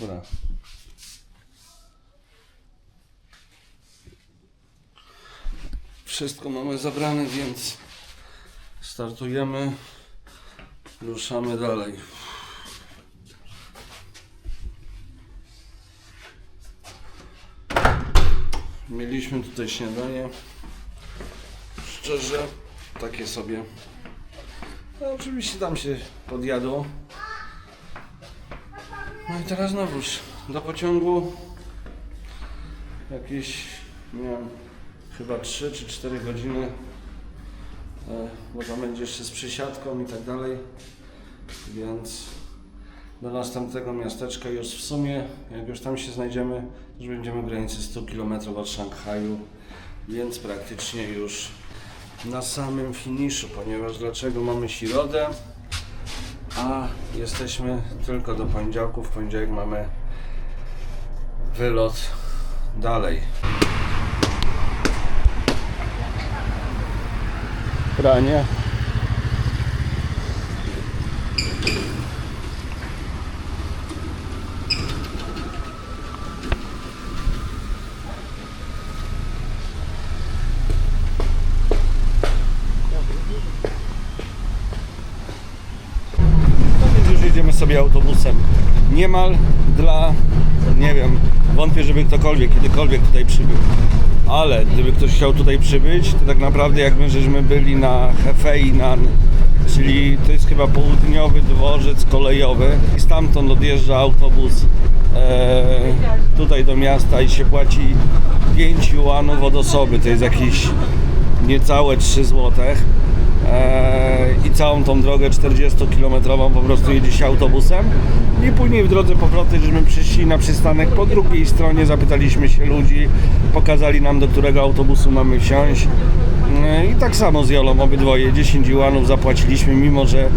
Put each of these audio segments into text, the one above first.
Dobra. Wszystko mamy zabrane, więc startujemy. Ruszamy dalej. Mieliśmy tutaj śniadanie. Szczerze, takie sobie. No, oczywiście tam się podjadło. No i teraz znowuż do pociągu jakieś, wiem, chyba 3 czy 4 godziny, e, bo tam będzie jeszcze z przysiadką i tak dalej, więc do następnego miasteczka już w sumie, jak już tam się znajdziemy, już będziemy w granicy 100 km od Szanghaju, więc praktycznie już na samym finiszu, ponieważ dlaczego mamy środę, a jesteśmy tylko do poniedziałku, w poniedziałek mamy wylot dalej. Pranie. No więc już jedziemy sobie autobusem. Niemal dla, nie wiem, wątpię, żeby ktokolwiek kiedykolwiek tutaj przybył. Ale gdyby ktoś chciał tutaj przybyć, to tak naprawdę jak my żeśmy byli na Hefeinan, czyli to jest chyba południowy dworzec kolejowy i stamtąd odjeżdża autobus e, tutaj do miasta i się płaci 5 juanów od osoby, to jest jakieś niecałe 3 złote. Eee, i całą tą drogę 40-kilometrową po prostu jedzie się autobusem i później w drodze powrotnej, żeśmy przyszli na przystanek po drugiej stronie, zapytaliśmy się ludzi, pokazali nam do którego autobusu mamy wsiąść Eee, i tak samo z Jolą obydwoje 10 juanów zapłaciliśmy, mimo że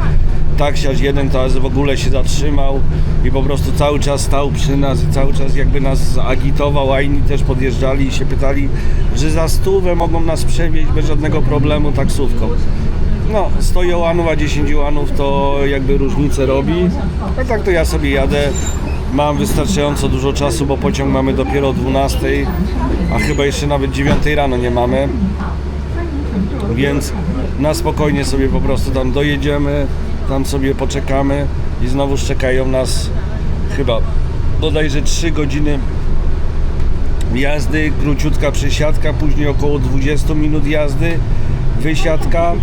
taksiarz jeden to w ogóle się zatrzymał i po prostu cały czas stał przy nas i cały czas jakby nas agitował, a inni też podjeżdżali i się pytali, że za stówę mogą nas przewieźć bez żadnego problemu taksówką. No, 100 jołanów, a 10 jołanów to jakby różnicę robi. A tak to ja sobie jadę. Mam wystarczająco dużo czasu, bo pociąg mamy dopiero o 12, a chyba jeszcze nawet 9 rano nie mamy. Więc na spokojnie sobie po prostu tam dojedziemy, tam sobie poczekamy i znowu czekają nas chyba bodajże 3 godziny jazdy, króciutka przesiadka, później około 20 minut jazdy, wysiadka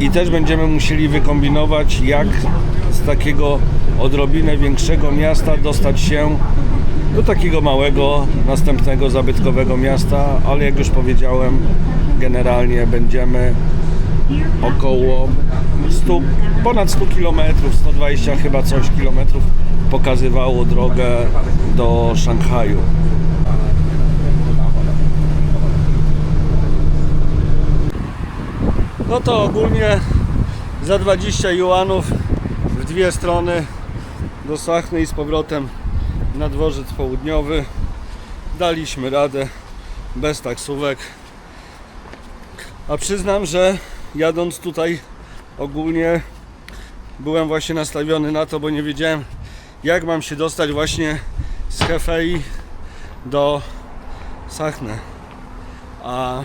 i też będziemy musieli wykombinować jak z takiego odrobinę większego miasta dostać się do takiego małego, następnego zabytkowego miasta, ale jak już powiedziałem, generalnie będziemy około 100, ponad 100 km, 120 chyba coś kilometrów pokazywało drogę do Szanghaju. No to ogólnie za 20 juanów w dwie strony do Sachny i z powrotem na dworzec południowy. Daliśmy radę bez taksówek. A przyznam, że jadąc tutaj ogólnie byłem właśnie nastawiony na to, bo nie wiedziałem jak mam się dostać właśnie z Hefei do Sachny. A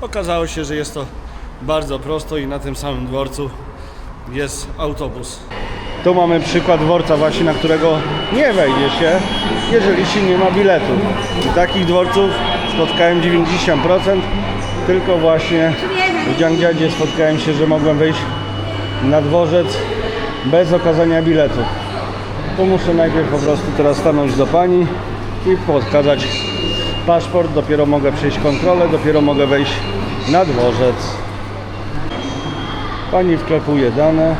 okazało się, że jest to bardzo prosto i na tym samym dworcu jest autobus. Tu mamy przykład dworca właśnie, na którego nie wejdzie się, jeżeli się nie ma biletu. I takich dworców spotkałem 90%, tylko właśnie w Dziangdziadzie spotkałem się, że mogłem wejść na dworzec bez okazania biletu. Tu muszę najpierw po prostu teraz stanąć do pani i pokazać paszport, dopiero mogę przejść kontrolę, dopiero mogę wejść na dworzec. Pani wklepuje dane.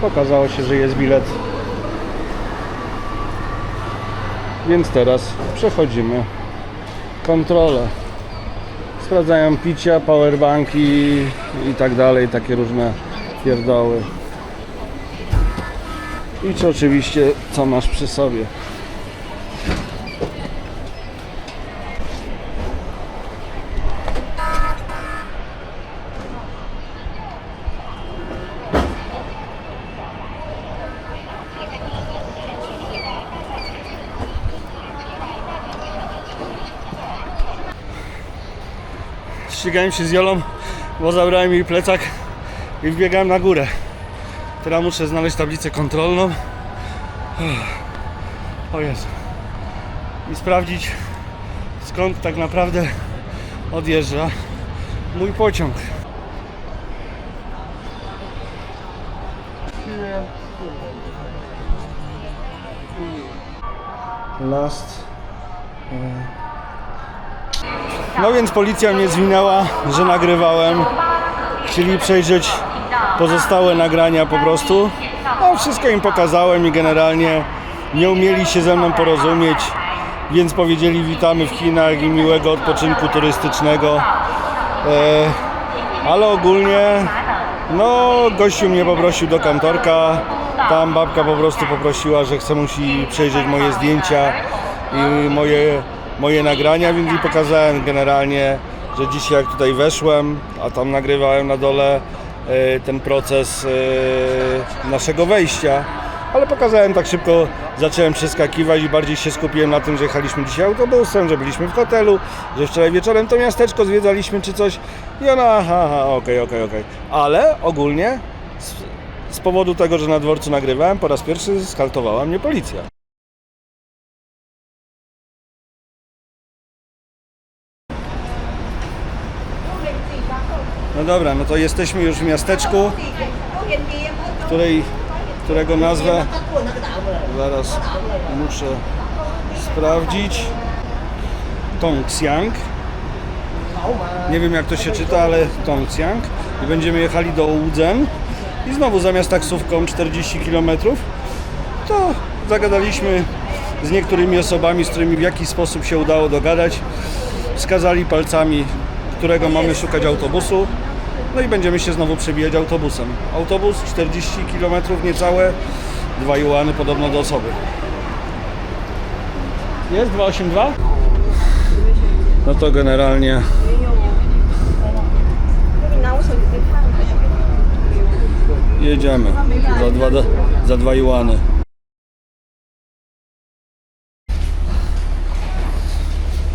Pokazało się, że jest bilet. Więc teraz przechodzimy kontrolę. Sprawdzają picia, powerbanki i tak dalej, takie różne pierdoły. I czy oczywiście co masz przy sobie. Ścigałem się z Jolą, bo zabrałem jej plecak i wbiegałem na górę. Teraz muszę znaleźć tablicę kontrolną. O Jezu. I sprawdzić skąd tak naprawdę odjeżdża mój pociąg. Last. No więc policja mnie zwinęła, że nagrywałem. Chcieli przejrzeć pozostałe nagrania po prostu. No wszystko im pokazałem i generalnie nie umieli się ze mną porozumieć, więc powiedzieli witamy w Chinach i miłego odpoczynku turystycznego. E, ale ogólnie no gościu mnie poprosił do kantorka. Tam babka po prostu poprosiła, że chce musi przejrzeć moje zdjęcia i moje, moje nagrania, więc jej pokazałem generalnie, że dzisiaj jak tutaj weszłem, a tam nagrywałem na dole e, ten proces e, naszego wejścia, ale pokazałem tak szybko, zacząłem przeskakiwać i bardziej się skupiłem na tym, że jechaliśmy dzisiaj autobusem, że byliśmy w hotelu, że wczoraj wieczorem to miasteczko zwiedzaliśmy czy coś i ona, aha, okej, okej, okej. Ale ogólnie z, z powodu tego, że na dworcu nagrywałem, po raz pierwszy skaltowała mnie policja. No dobra, no to jesteśmy już w miasteczku, której, którego nazwę zaraz muszę sprawdzić. Tongxiang. Nie wiem jak to się czyta, ale Tongxiang. I będziemy jechali do Łudzen. I znowu zamiast taksówką 40 km, to zagadaliśmy z niektórymi osobami, z którymi w jakiś sposób się udało dogadać. Wskazali palcami, którego mamy szukać autobusu. No i będziemy się znowu przebijać autobusem. Autobus 40 km niecałe, dwa juany podobno do osoby. Jest 282? No to generalnie jedziemy za dwa, za dwa juany.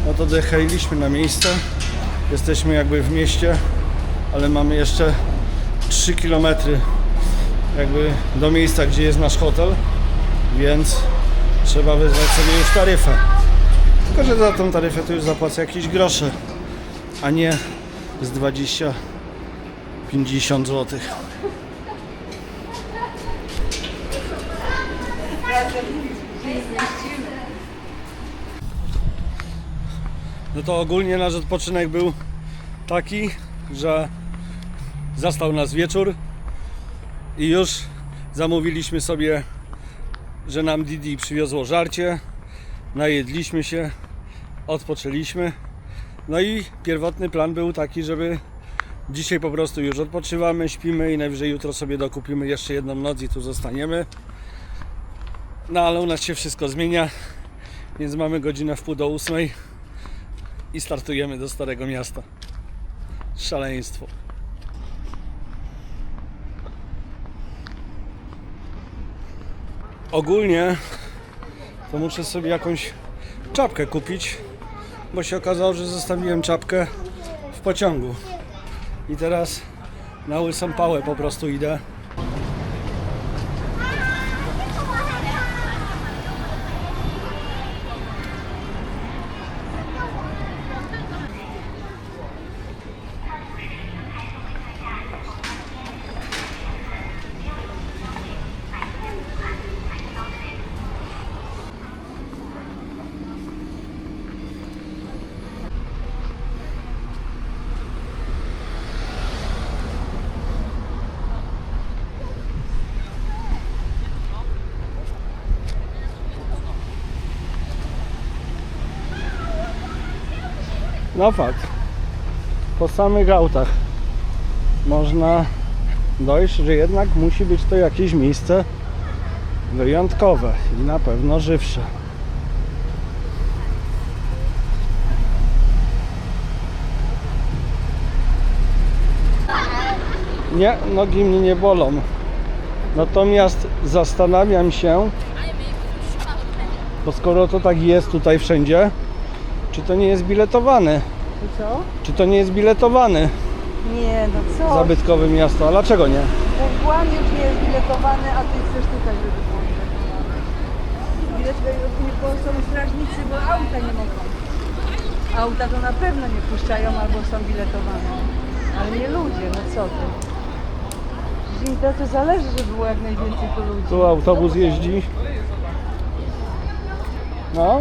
No to dojechaliśmy na miejsce. Jesteśmy jakby w mieście, ale mamy jeszcze 3 km jakby do miejsca, gdzie jest nasz hotel, więc trzeba wyznać sobie już taryfę. Tylko, że za tą taryfę to już zapłacę jakieś grosze, a nie z 20 50 zł. No to ogólnie nasz odpoczynek był taki, że zastał nas wieczór i już zamówiliśmy sobie, że nam Didi przywiozło żarcie, najedliśmy się, odpoczęliśmy. No i pierwotny plan był taki, żeby dzisiaj po prostu już odpoczywamy, śpimy i najwyżej jutro sobie dokupimy jeszcze jedną noc i tu zostaniemy. No ale u nas się wszystko zmienia, więc mamy godzinę w pół do ósmej i startujemy do Starego Miasta. Szaleństwo. Ogólnie to muszę sobie jakąś czapkę kupić, bo się okazało, że zostawiłem czapkę w pociągu. I teraz na łysą pałę po prostu idę. No fakt. Po samych autach można dojść, że jednak musi być to jakieś miejsce wyjątkowe i na pewno żywsze. Nie, nogi mnie nie bolą. Natomiast zastanawiam się, bo skoro to tak jest tutaj wszędzie, czy to nie jest biletowane? To co? Czy to nie jest biletowany Nie, no co? zabytkowe miasto? A dlaczego nie? Włam już nie jest biletowany, a ty chcesz tutaj, żeby było biletowane. Bilet nie bo są strażnicy, bo auta nie mogą. Auta to na pewno nie puszczają albo są biletowane. Ale nie ludzie, no co ty. Im to, to zależy, żeby było jak najwięcej tu ludzi. Tu autobus jeździ. No,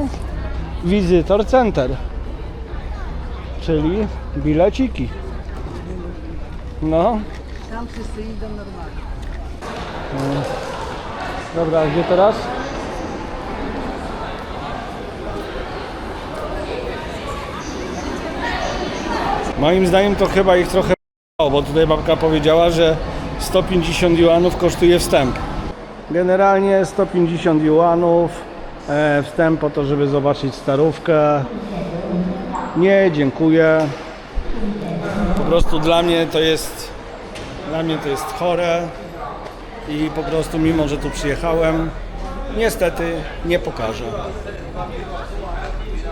Visitor Center. Czyli bileciki. No, Tam wszyscy idą normalnie. dobra, a gdzie teraz? Moim zdaniem to chyba ich trochę bo tutaj babka powiedziała, że 150 juanów kosztuje wstęp. Generalnie 150 juanów wstęp po to, żeby zobaczyć starówkę. Nie, dziękuję. Po prostu dla mnie to jest dla mnie to jest chore i po prostu mimo, że tu przyjechałem, niestety nie pokażę.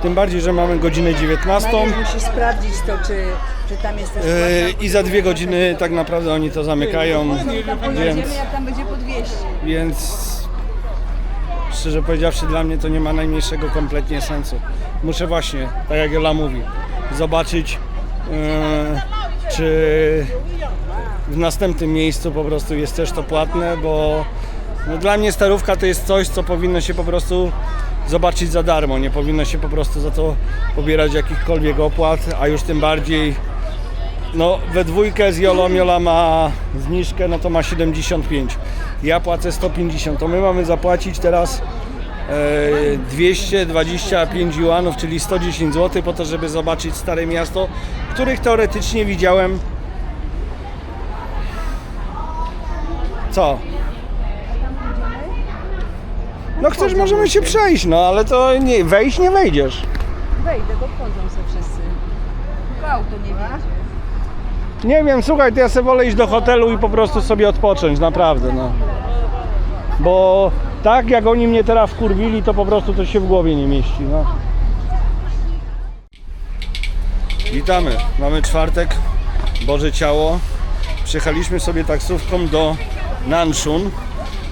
Tym bardziej, że mamy godzinę 19. Najpierw musisz sprawdzić to, czy, czy tam jest też Yy, I za dwie godziny tak naprawdę oni to zamykają, Tam pojedziemy, więc, jak tam będzie po 200. więc szczerze powiedziawszy dla mnie to nie ma najmniejszego kompletnie sensu. Muszę właśnie, tak jak Jola mówi, zobaczyć yy, czy w następnym miejscu po prostu jest też to płatne, bo no dla mnie starówka to jest coś, co powinno się po prostu zobaczyć za darmo. Nie powinno się po prostu za to pobierać jakichkolwiek opłat, a już tym bardziej no we dwójkę z Jolą, Jola ma zniżkę, no to ma 75. Ja płacę 150, to my mamy zapłacić teraz e, 225 juanów, czyli 110 zł po to, żeby zobaczyć Stare Miasto, których teoretycznie widziałem co? No chcesz, możemy się przejść, no ale to nie, wejść nie wejdziesz. Wejdę, bo wchodzą se wszyscy. Tylko auto nie wiedzie. Nie wiem, słuchaj, to ja sobie wolę iść do hotelu i po prostu sobie odpocząć, naprawdę, no. Bo tak jak oni mnie teraz wkurwili, to po prostu to się w głowie nie mieści, no. Witamy, mamy czwartek, Boże Ciało. Przyjechaliśmy sobie taksówką do Nanshun,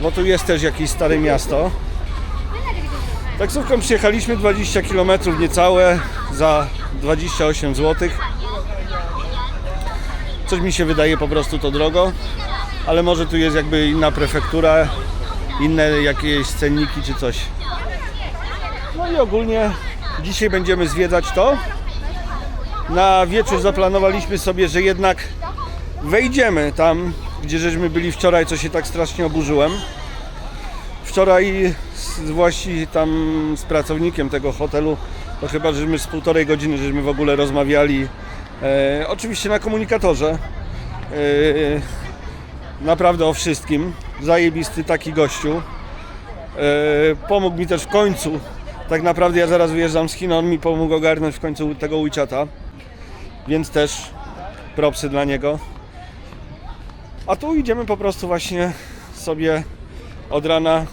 bo tu jest też jakieś stare miasto. Taksówką przyjechaliśmy 20 km niecałe za 28 zł. Coś mi się wydaje po prostu to drogo, ale może tu jest jakby inna prefektura, inne jakieś cenniki czy coś. No i ogólnie dzisiaj będziemy zwiedzać to. Na wieczór zaplanowaliśmy sobie, że jednak wejdziemy tam, gdzie żeśmy byli wczoraj, co się tak strasznie oburzyłem. Wczoraj właśnie tam z pracownikiem tego hotelu, to chyba żeśmy z półtorej godziny, żeśmy w ogóle rozmawiali. E, oczywiście na komunikatorze. E, naprawdę o wszystkim. Zajebisty taki gościu. E, pomógł mi też w końcu. Tak naprawdę ja zaraz wyjeżdżam z Chin, on mi pomógł ogarnąć w końcu tego WeChata. Więc też propsy dla niego. A tu idziemy po prostu właśnie sobie od rana,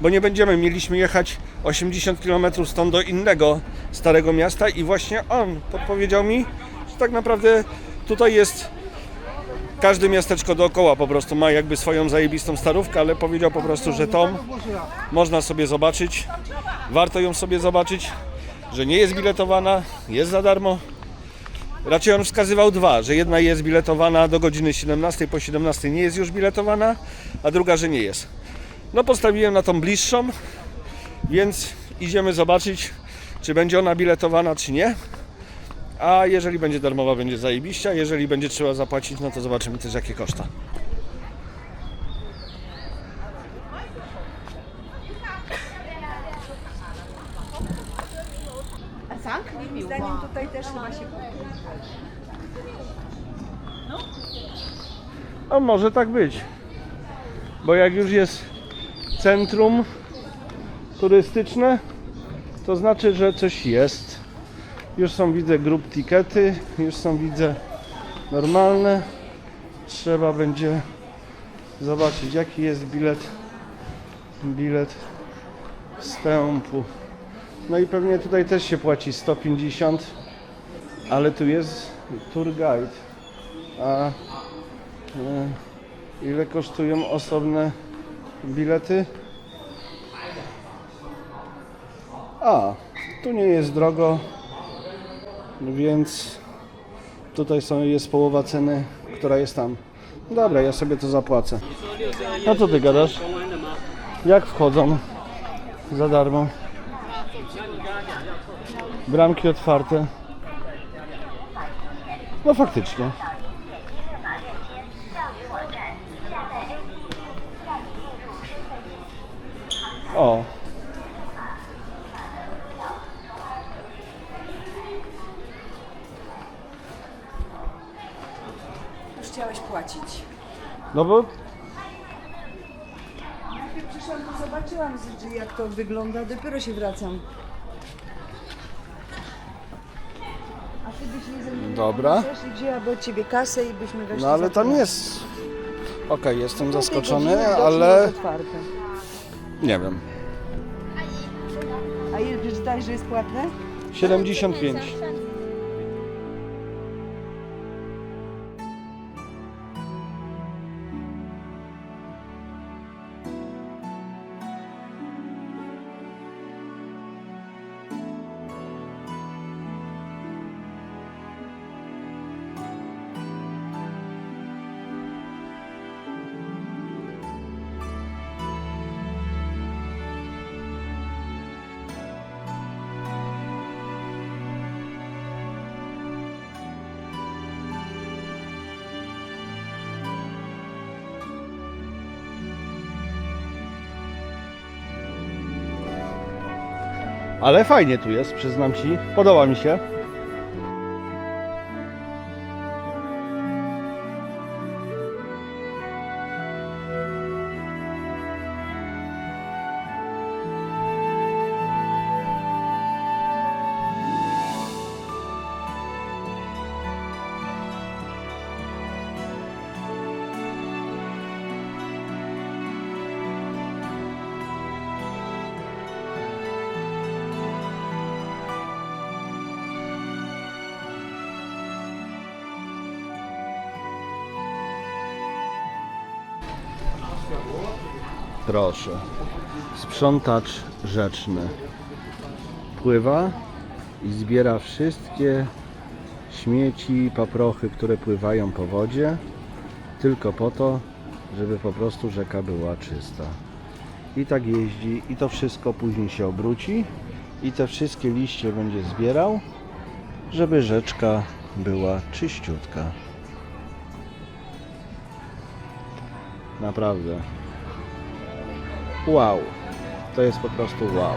bo nie będziemy, mieliśmy jechać 80 km stąd do innego starego miasta i właśnie on podpowiedział mi, tak naprawdę tutaj jest każde miasteczko dookoła po prostu ma jakby swoją zajebistą starówkę, ale powiedział po prostu, że tą można sobie zobaczyć, warto ją sobie zobaczyć, że nie jest biletowana, jest za darmo. Raczej on wskazywał dwa, że jedna jest biletowana do godziny 17, po 17 nie jest już biletowana, a druga, że nie jest. No postawiłem na tą bliższą, więc idziemy zobaczyć, czy będzie ona biletowana, czy nie. A jeżeli będzie darmowa, będzie zajebiście, a jeżeli będzie trzeba zapłacić, no to zobaczymy też jakie koszta. Moim zdaniem tutaj też chyba się A może tak być. Bo jak już jest centrum turystyczne, to znaczy, że coś jest. Już są widzę grup tikety, już są widzę normalne. Trzeba będzie zobaczyć jaki jest bilet bilet wstępu. No i pewnie tutaj też się płaci 150 Ale tu jest tour guide. A e, ile kosztują osobne bilety? A, tu nie jest drogo, więc tutaj są, jest połowa ceny, która jest tam. Dobra, ja sobie to zapłacę. A co ty gadasz? Jak wchodzą? Za darmo. Bramki otwarte. No faktycznie. O. No bo Najpierw przyszłam, to zobaczyłam, z- jak to wygląda, dopiero się wracam. A ty byś nie ze mną Dobra. I wzięłaby od ciebie kasę i byśmy weszli No ale za tam chwilę. jest. Okej, jestem tej zaskoczony, godziny ale jest otwarte. nie wiem. A ile przeczytałeś, że jest płatne? 75. Ale fajnie tu jest, przyznam ci. Podoba mi się. Proszę. Sprzątacz rzeczny. Pływa i zbiera wszystkie śmieci, paprochy, które pływają po wodzie, tylko po to, żeby po prostu rzeka była czysta. I tak jeździ i to wszystko później się obróci i te wszystkie liście będzie zbierał, żeby rzeczka była czyściutka. Naprawdę. Wow. To jest po prostu wow.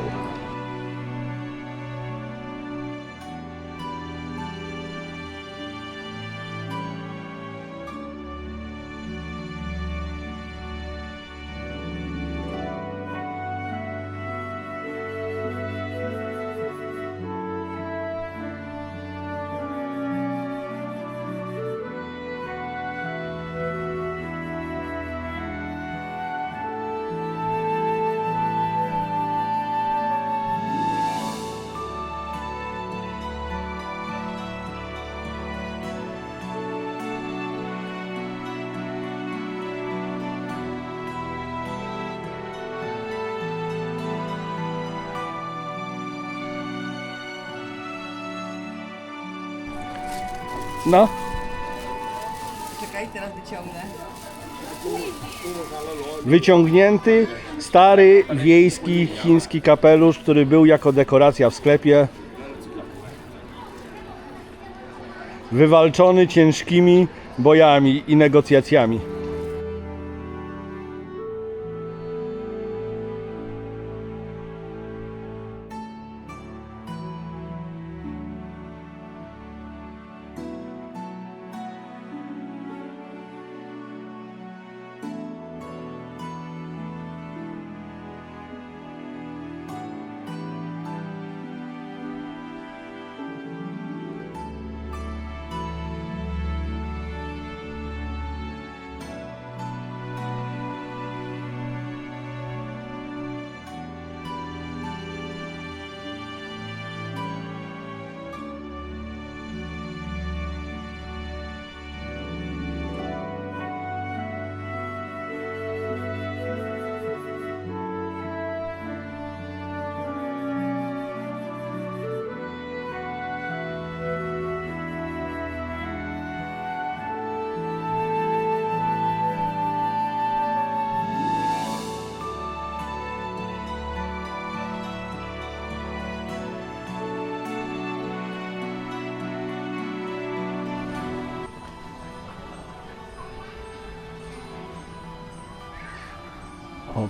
No, Czekaj, teraz wyciągnę. wyciągnięty stary wiejski chiński kapelusz, który był jako dekoracja w sklepie. Wywalczony ciężkimi bojami i negocjacjami.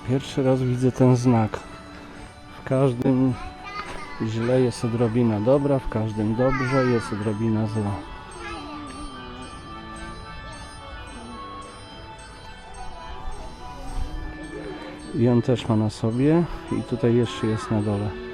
Pierwszy raz widzę ten znak. W każdym źle jest odrobina dobra, w każdym dobrze jest odrobina zła. I on też ma na sobie i tutaj jeszcze jest na dole.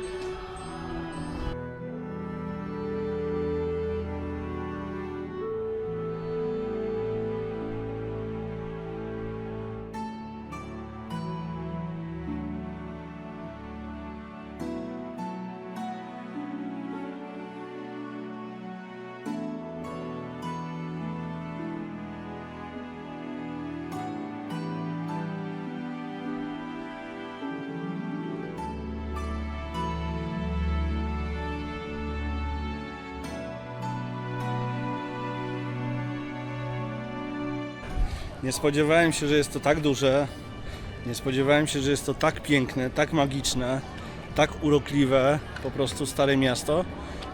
Nie spodziewałem się, że jest to tak duże. Nie spodziewałem się, że jest to tak piękne, tak magiczne, tak urokliwe, po prostu stare miasto.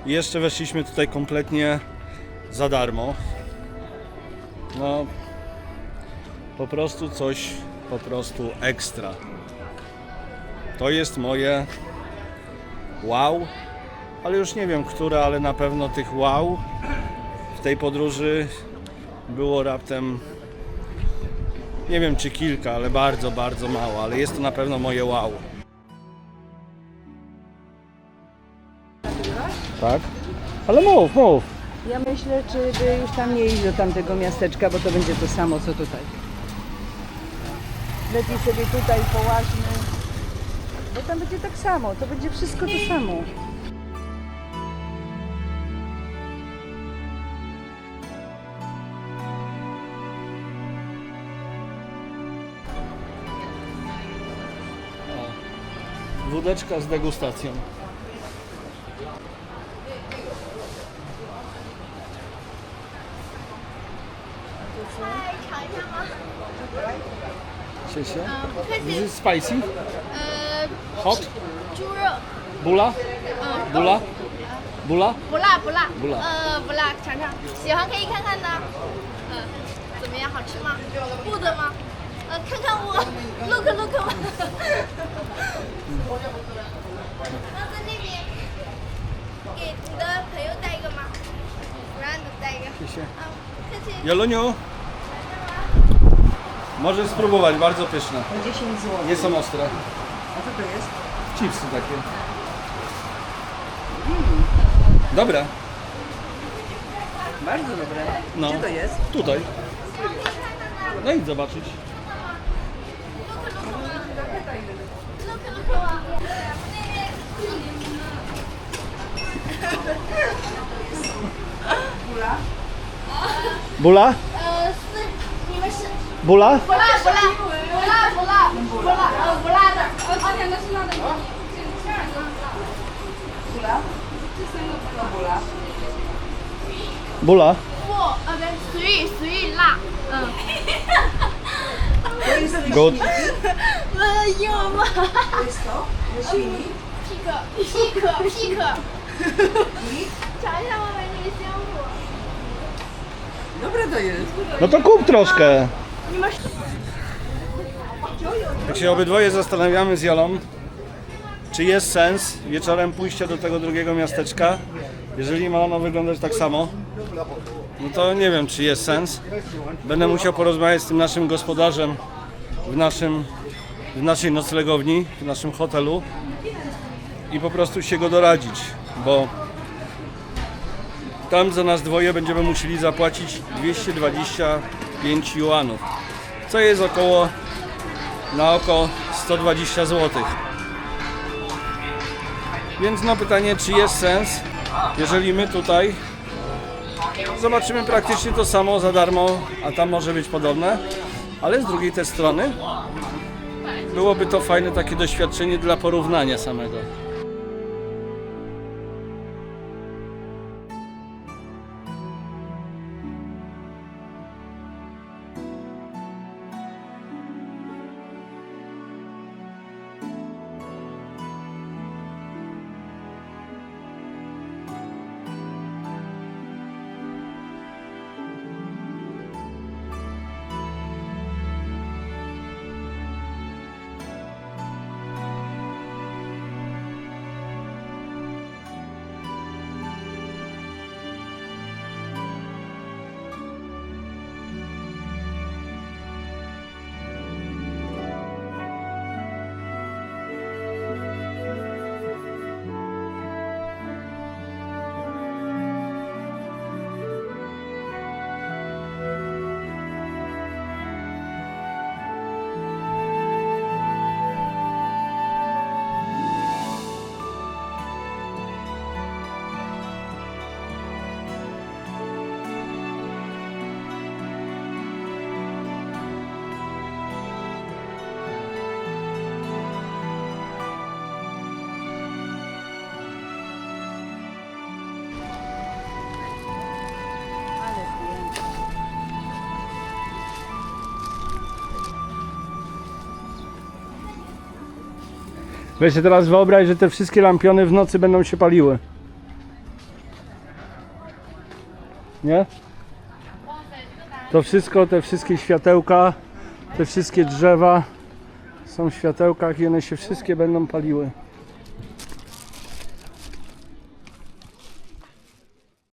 I jeszcze weszliśmy tutaj kompletnie za darmo. No, po prostu coś, po prostu ekstra. To jest moje wow, ale już nie wiem które, ale na pewno tych wow w tej podróży było raptem nie wiem czy kilka, ale bardzo, bardzo mało, ale jest to na pewno moje wow. Tak? Ale mów, mów. Ja myślę, czy by już tam nie iść do tamtego miasteczka, bo to będzie to samo, co tutaj. Lepiej sobie tutaj połaźmy, bo tam będzie tak samo, to będzie wszystko to samo. Wódeczka z degustacją.谢谢。This is spicy, 呃， hot, 猪肉， bula, 嗯， bula, bula. 不辣不辣，不辣呃，不辣，尝尝，喜欢可以看看的，嗯、怎么样，好吃吗？不的吗？ 呃，看看我，look look 我，然后在那边，给你的朋友带一个吗？不让你带一个， 谢谢. 嗯，客气。 Joluniu, możesz spróbować, bardzo pyszne. Po 10 zł. Nie są ostre. A co to jest? Chipsy takie. Dobre. Bardzo dobre. No. Gdzie to jest? Tutaj. No idź zobaczyć. 不辣。不辣。呃，你们是不辣？不辣不辣不辣不辣不辣的，我昨天的是辣的。不辣。不辣。不辣。不，呃，对，随意随意辣，嗯。Good. No ja ma. Blisko? Na świni? Psiko, psiko, psiko. Dobre to jest. No to kup troszkę. Tak się obydwoje zastanawiamy z Jolą, czy jest sens wieczorem pójścia do tego drugiego miasteczka, jeżeli ma ono wyglądać tak samo, no to nie wiem, czy jest sens. Będę musiał porozmawiać z tym naszym gospodarzem w, naszym, w naszej noclegowni, w naszym hotelu i po prostu się go doradzić, bo tam za nas dwoje będziemy musieli zapłacić 225 juanów, co jest około na oko 120 zł. Więc no pytanie, czy jest sens, jeżeli my tutaj zobaczymy praktycznie to samo za darmo, a tam może być podobne, ale z drugiej też strony byłoby to fajne takie doświadczenie dla porównania samego. Weź się teraz wyobraź, że te wszystkie lampiony w nocy będą się paliły. Nie? To wszystko, te wszystkie światełka, te wszystkie drzewa są w światełkach i one się wszystkie będą paliły.